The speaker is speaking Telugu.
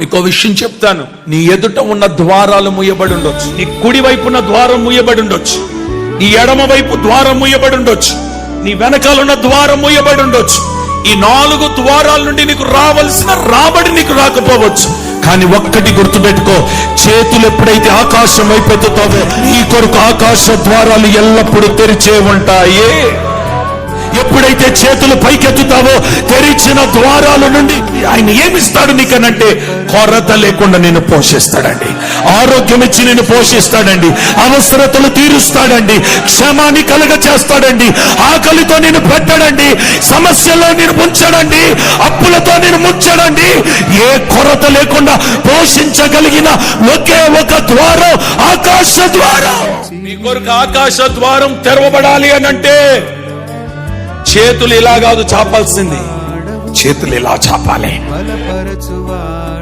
మీకు విషయం చెప్తాను. నీ ఎదుట ఉన్న ద్వారాలు ముయ్యబడి ఉండొచ్చు. నీ కుడి వైపున ద్వారం ముయ్యబడి ఉండొచ్చు. నీ ఎడమ వైపు ద్వారం ముయ్యబడి ఉండొచ్చు. నీ వెనకాల ఉన్న ద్వారం ముయ్యబడి ఉండొచ్చు. ఈ నాలుగు ద్వారాల నుండి నీకు రావలసిన రాబడి నీకు రాకపోవచ్చు. కానీ ఒక్కటి గుర్తుపెట్టుకో చేతులు ఎప్పుడైతే ఆకాశం వైపు నీ కొరకు ఆకాశ ద్వారాలు ఎల్లప్పుడూ తెరిచే ఉంటాయి. ఎప్పుడైతే చేతులు పైకెత్తుతావో తెరిచిన ద్వారాల నుండి ఆయన ఏమిస్తాడు నీకనంటే? కొరత లేకుండా నేను పోషిస్తాడండి. ఆరోగ్యం ఇచ్చి నేను పోషిస్తాడండి. అవసరతలు తీరుస్తాడండి. క్షమాన్ని కలగ చేస్తాడండి ఆకలితో నేను పెట్టడండి. సమస్యలో నేను ముంచడండి. అప్పులతో నేను ముంచడండి. ఏ కొరత లేకుండా పోషించగలిగిన ఒకే ఒక ద్వారం ఆకాశ ద్వారం. నీ కొరకు ఆకాశ ద్వారం తెరవబడాలి అనంటే చేతులు ఇలా కాదు చాపాల్సింది. చేతులు ఇలా చాపాలి బలపరచువాడవు